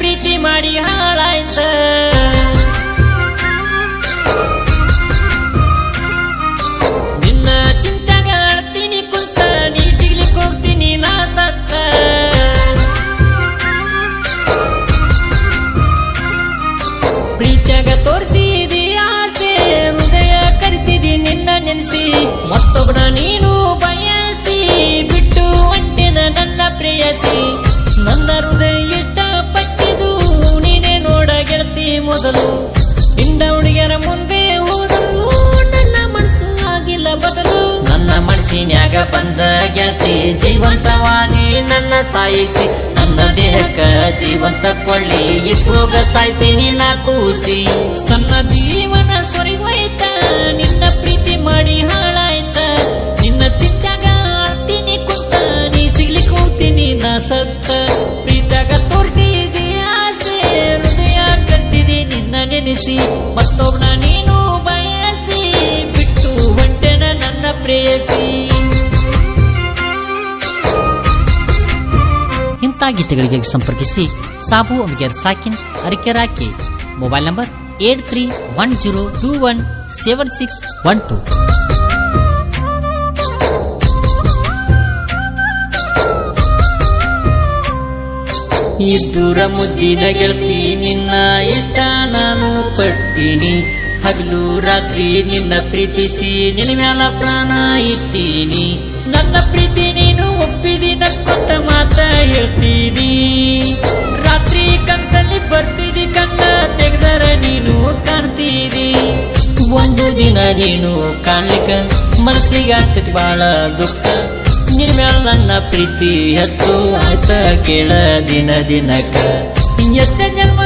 ಪ್ರೀತಿ ಮಾಡಿ ಹಾಳಾಯ್ತ. ಗೆಳತಿ ಜೀವಂತವಾಗಿ ನನ್ನ ಸಾಯಿಸಿ, ನನ್ನ ದೇಹಕ್ಕ ಜೀವಂತ ಕೊಳ್ಳಿ. ಇಟ್ಟೋಗ ಸಾಯ್ತೀನಿ ನಾ ಕೂಸಿ. ಸಣ್ಣ ಜೀವನ ಸುರಿವಾಯ್ತ, ನಿನ್ನ ಪ್ರೀತಿ ಮಾಡಿ ಹಾಳಾಯ್ತ. ನಿನ್ನ ಚಿತ್ತಾಗ ಆಡ್ತೀನಿ ಕುಂತ, ನೀ ಸಿಗ್ಲಿ ಕೂತೀನಿ ನಾ ಸತ್ತ. ಪ್ರೀತಾಗ ತೋರ್ಸಿದಿ ಆಸೆ, ಹೃದಯ ಕಟ್ಟಿದೆ ನಿನ್ನ ನೆನೆಸಿ. ಮತ್ತೊಬ್ಬ ನೀನು ಬಯಸಿ, ಬಿಟ್ಟು ಹೊಂಟೆನ ನನ್ನ ಪ್ರೇಯಸಿ. ಗೀತೆಗಳಿಗೆ ಸಂಪರ್ಕಿಸಿ ಸಾಬು ಅಮ್ಗೇರ್ ಸಾಕಿನ್ ಅರಿಕೆರಾಕಿ mobile number eight three one zero two one seven six one two. ಇದ್ದೂರ ಮುದ್ದಿನ ಗೆಳತಿ, ನಿನ್ನ ಇಷ್ಟ ನಾನು ಪಡ್ತೀನಿ. ಹಗಲು ರಾತ್ರಿ ನಿನ್ನ ಪ್ರೀತಿಸಿ, ನಿನ್ನ ಮ್ಯಾಲ ಪ್ರಾಣ ಇಟ್ಟೀನಿ ನನ್ನ ಪ್ರೀತಿ ನೀನು ಒಪ್ಪಿದಿ ನಕ್ಕೊಂತ ಮಾತ ಹೇಳ್ತೀನಿ ರಾತ್ರಿ ಕನಸಲ್ಲಿ ಬರ್ತಿದಿ, ಕಣ್ಣ ತೆಗೆದರ ನೀನು ಕಾಣ್ತೀರಿ ಒಂದು ದಿನ ನೀನು ಕಾಣ್ಲಿಕ್ಕ, ಮನಸ್ಸಿಗೆ ಆಗ್ತೈತಿ ಬಾಳ ದುಃಖ. ನಿನ್ ನನ್ನ ಪ್ರೀತಿ ಹತ್ತು ಆಯ್ತ ಕೇಳ ದಿನ ದಿನಕ್ಕ. ಎಷ್ಟ ಜನ್ಮ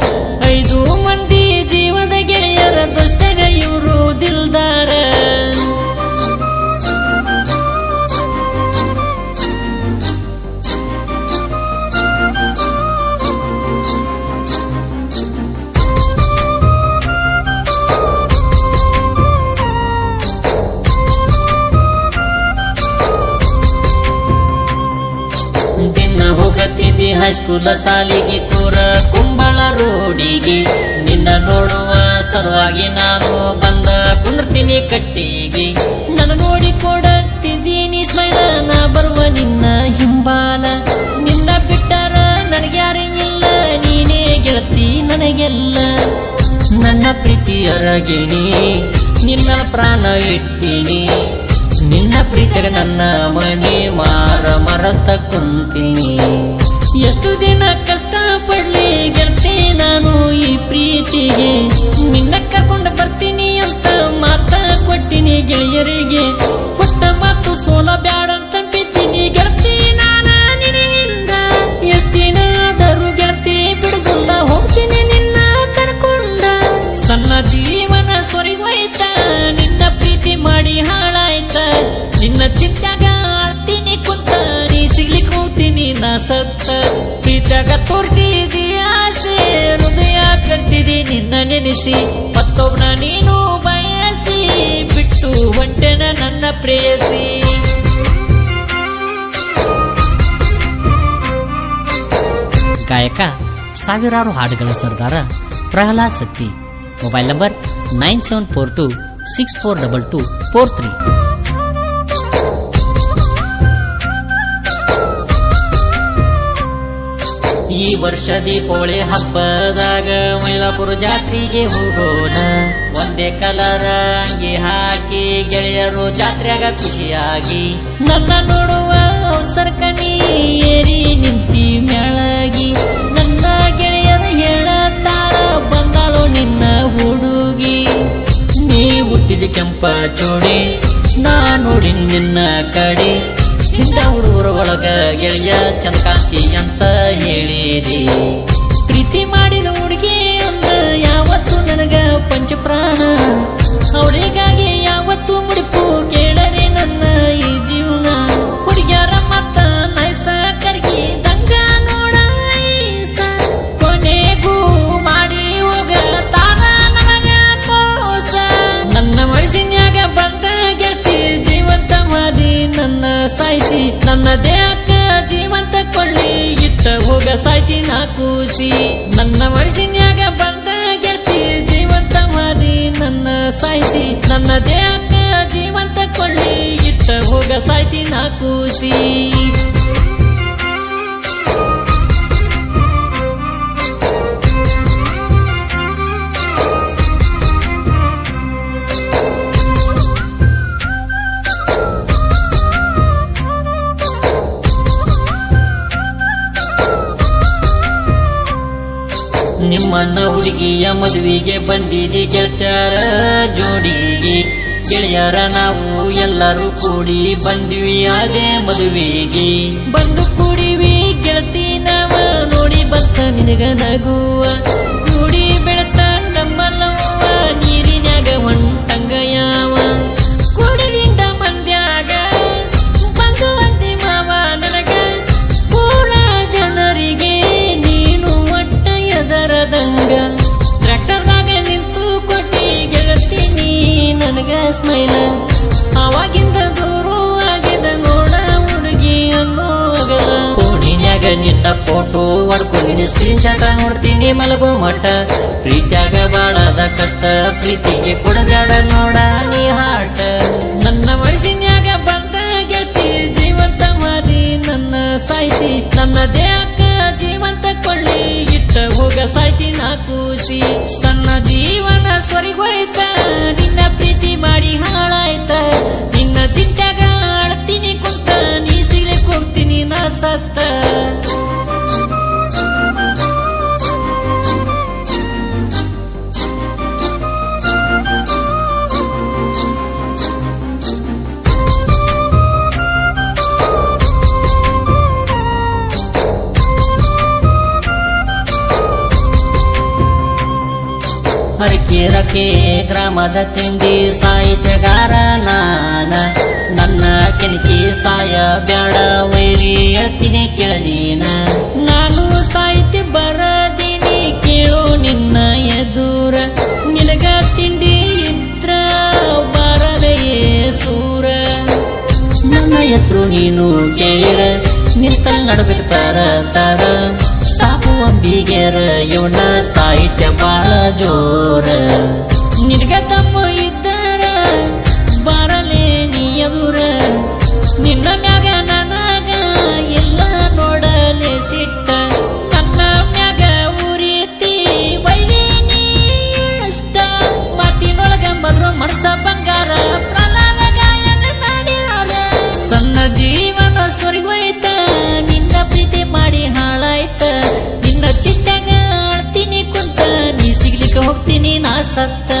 love. ಹೈಸ್ಕೂಲ ಸಾಲಿಗೆ ಕೂರ ಕುಂಬಳ ರೋಡಿಗೆ. ನಿನ್ನ ನೋಡುವ ಸಲುವಾಗಿ ನಾನು ಬಂದ ಕುಂದ್ರತೀನಿ ಕಟ್ಟಿಗೆ. ನಾನು ನೋಡಿ ಕೊಡತ್ತಿದ್ದೀನಿ ಸ್ಮೈಲ ನಾ ಬರುವ ನಿನ್ನ ಹಿಂಬಾಲ. ನಿನ್ನ ಬಿಟ್ಟರ ನನಗ್ಯಾರು ಇಲ್ಲ, ನೀನೇ ಗೆಳತಿ ನನಗೆಲ್ಲ. ನನ್ನ ಪ್ರೀತಿಯರಗಿಣಿ ನಿನ್ನ ಪ್ರಾಣ ಇಟ್ಟಿನಿ. ನಿನ್ನ ಪ್ರೀತಿಗೆ ನನ್ನ ಮನೆ ಮಾರ ಮರತ ಕುಂತೀನಿ. ಎಷ್ಟು ದಿನ ಕಷ್ಟ ಪಡ್ಲಿ ಗೆಲ್ತೆ ನಾನು ಈ ಪ್ರೀತಿಗೆ. ಸತ್ತ ಪ್ರೀತಾಗ ತೋರ್ಸಿದಿ ಆಸೆ, ಹೃದಯ ಕರ್ತಿದಿ ನಿನ್ನ ನೆನೆಸಿ ಮತ್ತೊಬ್ಬನ ನೀನು ಬಯಸಿ, ಬಿಟ್ಟು ಒಂಟೆನ ನನ್ನ ಪ್ರೇಯಸಿ. ಗಾಯಕ, ಸಾವಿರಾರು ಹಾಡುಗಳ ಸರ್ದಾರ Prahlad Satti mobile number nine seven four two six four double two four three. ಈ ವರ್ಷ ದೀಪಾವಳಿ ಹಬ್ಬದಾಗ ಮೈಲಾಪುರ ಜಾತ್ರೆಗೆ ಹೋಗೋಣ. ಒಂದೇ ಕಲರ ಅಂಗಿ ಹಾಕಿ ಗೆಳೆಯರು ಜಾತ್ರೆಗ ಖುಷಿಯಾಗಿ. ನನ್ನ ನೋಡುವ ಸರ್ಕಣಿ ಏರಿ ನಿಂತಿ ಮೆಳಗಿ ನನ್ನ ಗೆಳೆಯರು ಹೇಳತ್ತಾರ, ಬಂದಾಳು ನಿನ್ನ ಹುಡುಗಿ. ನೀ ಹುಟ್ಟಿದ ಕೆಂಪ ಚೋಡಿ ನಾ ನೋಡಿ ನಿನ್ನ ಕಡೆ. ಇಂಥ ಹುಡುಗರ ಒಳಗ ಗೆಳೆಯ ಚಂದ್ಕಾಂತಿ ಅಂತ ಹೇಳಿದಿ. ಪ್ರೀತಿ ಮಾಡಿದ ಹುಡುಗಿ ಅಂದ ಯಾವತ್ತು ನನಗ ಪಂಚಪ್ರಾಣ. ಅವಳಿಗಾಗಿ ಕೂಸಿ ನಿಮ್ಮಣ್ಣ ಹುಡುಗಿಯ ಮದುವೆಗೆ ಬಂದಿದೆ ಗೆಳತ್ಯಾರ ಜೋಡಿಗೆ. ಗೆಳೆಯರ ನಾವು ಎಲ್ಲರೂ ಕೂಡಿ ಬಂದ್ವಿ ಅದೇ ಮದುವೆಗೆ. ಬಂದು ಕೂಡಿವಿ, ಗೆಳತಿ ನಾವ ನೋಡಿ ಬಂತ ನಿನಗ ನಗುವ. ಕೂಡಿ ಬೆಳತ ನಮ್ಮ ನೋವ ನೀರಿನಾಗ ಹೊಂಟಂಗ ಯಾವ. ಕೂಡಲಿಂದ ಮಂದ್ಯಾಗ ಬಂದು ಅಂತಿ ಮಾವ ನನಗ. ಪೂರ ಜನರಿಗೆ ನೀನು ಒಟ್ಟ ಎದರದಂಗ. ಟ್ರ್ಯಾಕ್ಟರ್ದಾಗ ನಿಂತು ಕೊಟ್ಟಿ ಗೆಳತೀನಿ ನನಗ ಸ್ಮೈಲ. ಫೋಟೋ ಹೊಡ್ಕೊಂಡಿನಿ ಸ್ಕ್ರೀನ್ ಶಾಟ ನೋಡ್ತೀನಿ, ಮಲಗೋ ಮಠ. ಪ್ರೀತಿಯಾಗ ಬಾಳದ ಕಷ್ಟ, ಪ್ರೀತಿಗೆ ಕೊಡಬೇಡ ನೋಡ ನೀ ಹಾಟ. ನನ್ನ ವಯಸ್ಸಿನ್ಯಾಗ ಬಂದ ಗೆತ್ತಿ ಜೀವಂತ ಮಾಡಿ ನನ್ನ ಸಾಯಿಸಿ. ನನ್ನ ದೇಹಕ್ಕ ಜೀವಂತ ಕೊಳ್ಳಿ, ಇಟ್ಟ ಹೋಗ ಸಾಯ್ತಿ ನಾ ಕೂಸಿ. ಸಣ್ಣ ಜೀವನ ಸ್ವರಿಗೋಯ್ತ, ನಿನ್ನ ಪ್ರೀತಿ ಮಾಡಿ ಹಾಳಾಯ್ತ. ನಿನ್ನ ಚಿಂತ್ಯಾಗ ಆಡ್ತೀನಿ ಕುಂತ, ನೀ ಸಿಗ್ಲಿಕ್ ಹೋಗ್ತೀನಿ ನಾ ಸತ್ತ. ಹರಕೆರಕೆ ಗ್ರಾಮದ ತಿಂಡಿ ಸಾಹಿತ್ಯಗಾರ ನಾನ. ನನ್ನ ಕೆಣಕಿ ಸಾಯ ಬ್ಯಾಡ ವೈರಿ ಹೇಳ್ತೀನಿ ಕೇಳನೀನ ನಾನು ಸಾಹಿತ್ಯ ಬರದೀನಿ, ಕೇಳು ನಿನ್ನ ಎದುರ. ನಿನಗ ತಿಂಡಿ ಇದ್ರ, ಬರದೆಯೇ ಸೂರ. ನನ್ನ ಹೆಸರು ನೀನು ಕೇಳಿರ ನಿಂತ ನಡಬೇಕು ತರ. ತರ ಅಂಬಿಗೆರ ಇವನ ಸಾಹಿತ್ಯ ಬಾಳ ಜೋರ. ನಿನಗ ತಮ್ಮ ಸತ್ತ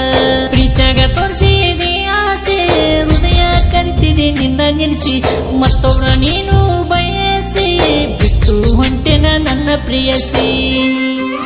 ಪ್ರೀತ್ಯಾಗ ತೋರಿಸಿದೆ ಆಸೆ, ಹೃದಯ ಕರಿತಿದೆ ನಿನ್ನ ನೆನೆಸಿ, ಮತ್ತೊಬ್ರ ನೀನು ಬಯಸಿ, ಬಿಟ್ಟು ಹೊಂಟೆನ ನನ್ನ ಪ್ರಿಯಸಿ.